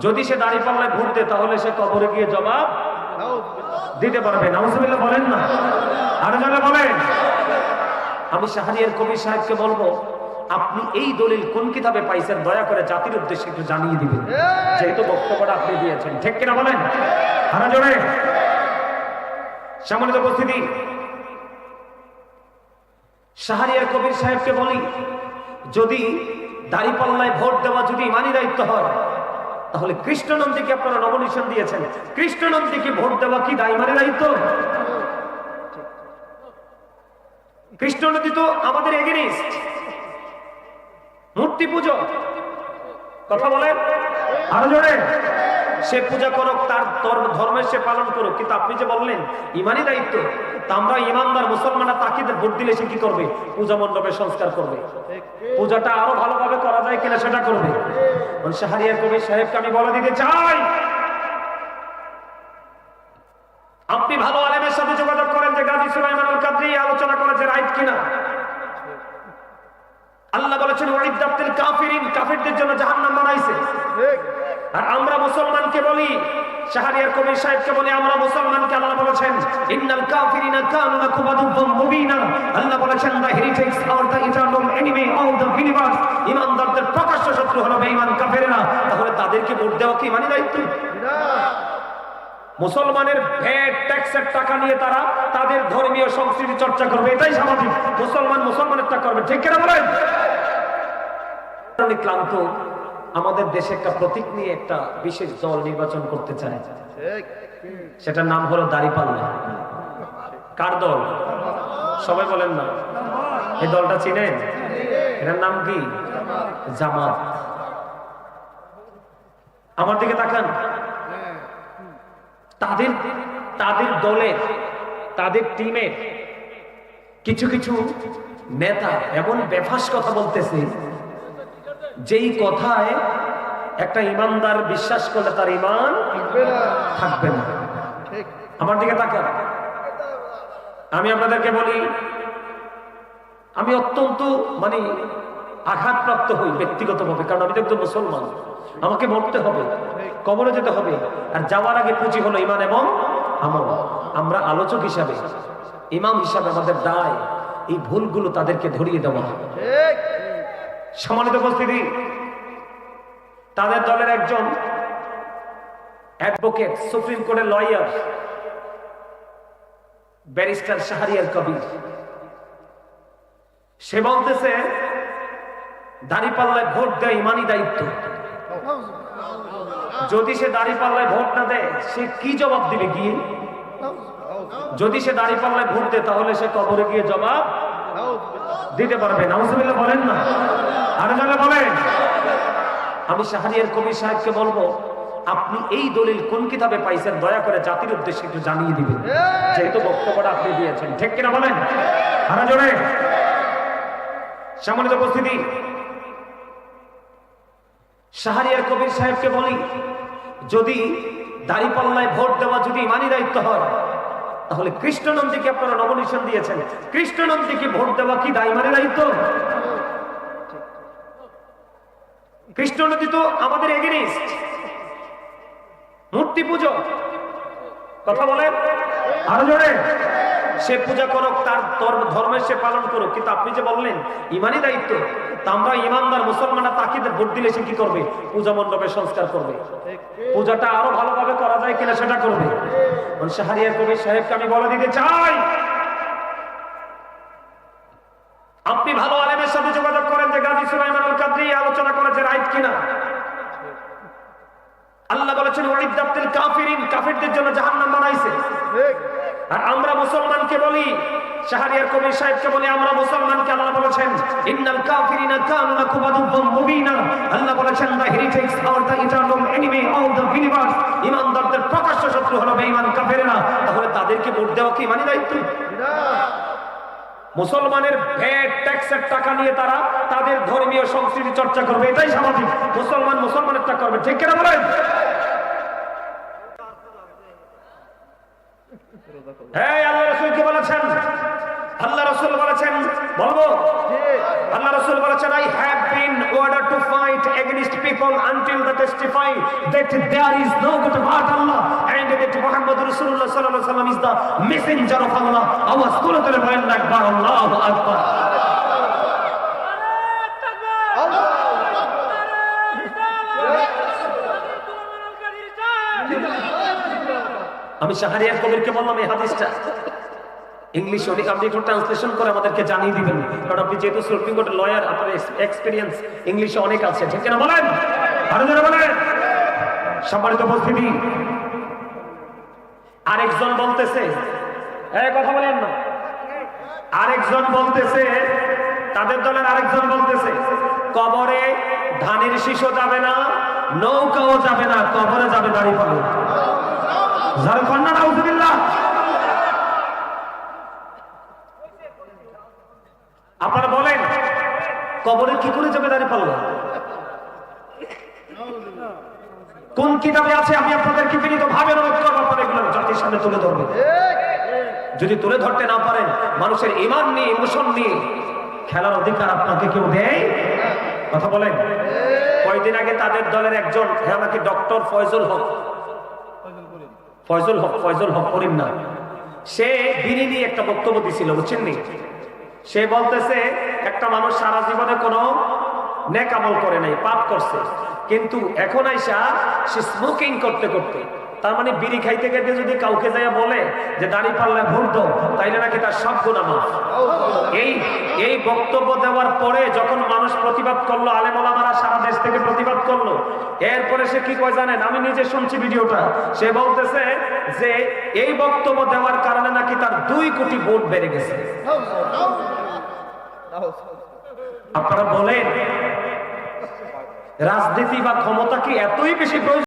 যদি সে দাঁড়িয়ে পাল্লায় ভোট দেয় তাহলে সে কবরে গিয়ে জবাব দিতে পারবে। নাউজুবিল্লাহ বলেন না। আরও যারা বলেন। আমি শাহরিয়ার কবির সাহেবকে বলব আপনি এই দলিল কোন কিতাবে পাইছেন দয়া করে জাতির উদ্দেশ্যে একটু জানিয়ে দিবেন। যেহেতু বক্তব্যটা আপনি দিয়েছেন। ঠিক কিনা বলেন? আরও জোরে। সামনে উপস্থিতি শাহরিয়ার কবির সাহেবকে বলি যদি দাড়িপাল্লায় ভোট দেওয়া যদি ইমানি দায়িত্ব হয় তাহলে কৃষ্ণ নন্দীকে আপনারা নবনিশন দিয়েছেন? কৃষ্ণ নন্দীকে ভোট দেওয়া কি দায়মানি দায়িত্ব কৃষ্ণ নদী তো আমাদের এগেনিস্ট মূর্তি পুজো। কথা বলেন? আরও জোরে। সে পূজা করুক, তার ধর্ম- ধর্মের সে পালন করুক। কিন্তু আপনি যে বললেন, ইমানই দায়িত্ব, তা আমরা ইমানদার, মুসলমানরা তাকে ভোট দিলে সে কি করবে? পূজা মণ্ডপে সংস্কার করবে। পূজাটা আরও ভালোভাবে করা যায় কিনা সেটা করবে। শাহরিয়ার কবি সাহেবকে আমি বলে দিতে চাই। আপনি ভালো আলেমের সাথে যোগাযোগ করেন যে গাজী সুলাইমান আল কাদরি আলোচনা করেছে, রাইট কিনা? আল্লাহ বলেছেন ওয়াইদাতিল কাফিরিন, কাফিরদের জন্য জাহান্নাম বানাইছে। আর আমরা মুসলমানকে বলি শাহরিয়ার কবির সাহেবকে বলি আমরা মুসলমানকে আল্লাহ বলেছেন ইন্নাল কাফিরিনা কানু লাকুম মুবিনা। আল্লাহ বলেছেন the heritage R the eternal enemy of the universe ইমানদারদের প্রকাশ্য শত্রু হলো বেঈমান কাফেররা। তাহলে তাদেরকে ভোট দেওয়া কি মানে দায়িত্ব? মুসলমানের ভ্যাট ট্যাক্সের টাকা নিয়ে তারা তাদের ধর্মীয় সংস্কৃতি চর্চা করবে এটাই স্বাভাবিক। মুসলমান মুসলমানেরটা করবে ঠিক কিনা বলেন? ক্লান্ত। আমাদের দেশে একটা প্রতীক নিয়ে একটা বিশেষ দল নির্বাচন করতে চায়। সেটার নাম হলো দাড়িপাল্লা। কার দল? সবাই বলেন না। এই দলটা চিনেন? এটার নাম কি? জামাত। আমার দিকে তাকান। তাদের তাদের দলের তাদের টিমের কিছু কিছু নেতা এমন বেফাস কথা বলতেছে যেই কথায় একটা ইমানদার বিশ্বাস করলে তার ইমান থাকবে না। আমার দিকে তাকান। আমি আপনাদেরকে বলি আমি অত্যন্ত মানে আঘাতপ্রাপ্ত হই ব্যক্তিগতভাবে কারণ আমি তো একজন মুসলমান। আমাকে মরতে হবে কবরে যেতে হবে আর যাওয়ার আগে পুঁজি হলো ইমান এবং আমল। আমরা আলোচক হিসাবে ইমাম হিসাবে আমাদের দায় এই ভুলগুলো তাদেরকে ধরিয়ে দেওয়া। সম্মানিত উপস্থিতি, তাদের দলের একজন অ্যাডভোকেট সুপ্রিম কোর্টের লয়ার ব্যারিস্টার শাহরিয়ার কবির। সে বলতেছে, দাঁড়িপাল্লায় ভোট দেয় ইমানি দায়িত্ব। যদি সে দাঁড়িপাল্লায় ভোট না দেয়, সে কি জবাব দিবে গিয়ে? যদি সে দাঁড়িপাল্লায় ভোট দেয়, তাহলে সে কবরে গিয়ে জবাব দিতে পারবে নাউজুবিল্লাহ বলেন না। আরও যারা বলেন। আমি শাহরিয়ার কবির সাহেবকে বলব আপনি এই দলিল কোন কিতাবে পাইছেন দয়া করে জাতির উদ্দেশ্যে একটু জানিয়ে দিবেন। যেহেতু বক্তব্যটা আপনি দিয়েছেন ঠিক কিনা বলেন? আরও জোরে। সম্মানিত উপস্থিতি শাহরিয়ার কবির সাহেবকে বলি যদি দাড়িপাল্লায় ভোট দেওয়া যদি ইমানি দায়িত্ব হয় তাহলে কৃষ্ণনন্দীকে আপনারা নবনিশন দিয়েছেন। কৃষ্ণনন্দীকে ভোট দেওয়া কি দায়মারে দায়িত্ব? কৃষ্ণনদী তো আমাদের এগেনিস্ট মূর্তি পুজো। কথা বলেন। আরও জোরে। সে পূজা করুক, তার ধর্মের সে পালন করুক। কিন্তু আপনি যে বললেন, ইমানই দায়িত্ব, তা আমরা ইমানদার মুসলমানরা তাকে ভোট দিলে সে কি করবে? পূজা মণ্ডপে সংস্কার করবে। পূজাটা আরও ভালোভাবে করা যায় কিনা সেটা করবে। শাহরিয়ার কবির সাহেবকে আমি বলে দিতে চাই, আপনি ভালো আলেমের সাথে যোগাযোগ করেন যে গাজী সুলাইমান আল কাদরি আলোচনা করেছে রাইট কিনা। বলেছেন ওয়াইদাতিল কাফিরিন কাফিরদের জন্য জাহান্নাম বানাইছে। আর আমরা মুসলমানকে বলি শাহরিয়ার কবির সাহেবকে বলি আমরা মুসলমানকে আল্লাহ বলেছেন ইন্নাল কাফিরিনা কানু লাকুম আদুব্বাম মুবিনা। আল্লাহ বলেছেন the are the eternal enemy of the প্রকাশ্য শত্রু হলো বেঈমান কাফেররা। তাহলে তাদেরকে ভোট দেওয়া কি ইমানি দায়িত্ব? মুসলমানের ভ্যাট ট্যাক্সের টাকা নিয়ে তারা তাদের ধর্মীয় সংস্কৃতি চর্চা করবে এটাই স্বাভাবিক। মুসলমান মুসলমানেরটা করবে ঠিক কিনা বলেন? হ্যাঁ আল্লাহ রসুল কি বলেছেন আল্লাহ রসুল বলেছেন বলব আল্লাহ রাসূল বলেছেন I have been ordered to fight against people until they testify that there is no God but Allah and that Muhammad Rasulullah sallallahu alaihi wasallam is the messenger of Allah আওয়াজ তুলে তুলে বলেন না একবার আল্লাহু আকবার আমি শাহরিয়ার কবিরকে বললাম, এই হাদিসটা ইংলিশ অনেক আপনি একটু ট্রান্সলেশন করে আমাদেরকে জানিয়ে দিবেন। কারণ আপনি যেহেতু সুপ্রিম কোর্টের লয়ার আপনার এক্সপিরিয়েন্স ইংলিশে অনেক আছে। ঠিক না বলেন? আরও জোরে বলেন। সম্মানিত উপস্থিতি। আরেকজন বলতেছে, এই কথা বলেন না। আরেকজন বলতেছে, তাদের দলের আরেকজন বলতেছে, কবরে ধানের শিশু যাবে না, নৌকাও যাবে না, কবরে যাবে দাঁড়িয়ে পাবে ঝাড়খণ্ড নাউজুবিল্লাহ। আপনারা বলেন, কবরে কি করে যাবে দাঁড়িয়ে পাল্লা কোন কিতাবে আছে? আমি আপনাদেরকে বিনীত ভাবে অনুরোধ করব, আপনারা জাতির সামনে তুলে ধরবেন। যদি তুলে ধরতে না পারেন, মানুষের ইমান নিয়ে, ইমোশন নিয়ে খেলার অধিকার আপনাকে কেউ দেয়? কথা বলেন। কয়দিন আগে তাদের দলের একজন হ্যাঁ নাকি ডক্টর ফয়জুল হক ফয়জুল হক, ফয়জল হক করিম না। সে বিড়ি নিয়ে একটা বক্তব্য দিছিল, বুঝছেন নি? সে বলতেছে, একটা মানুষ সারা জীবনে কোনো নেক আমল করে নাই, পাপ করছে। কিন্তু এখন আইসা সে স্মোকিং করতে করতে তার মানে বিড়ি খাইতে খাইতে যদি কাউকে যায় বলে যে দাড়ি পাল্লা ভোট তাইলে নাকি তার সব গুণা মাফ। এই এই বক্তব্য দেওয়ার পরে যখন মানুষ প্রতিবাদ করল, আলেমোলামারা সারা দেশ থেকে প্রতিবাদ করল, এরপরে সে কি কয় জানেন? আমি নিজে শুনছি ভিডিওটা। সে বলতেছে যে এই বক্তব্য দেওয়ার কারণে নাকি তার দুই কোটি ভোট বেড়ে গেছে। আপনারা বলেন, রাজনীতি বা ক্ষমতা কি এতই বেশি প্রয়োজন?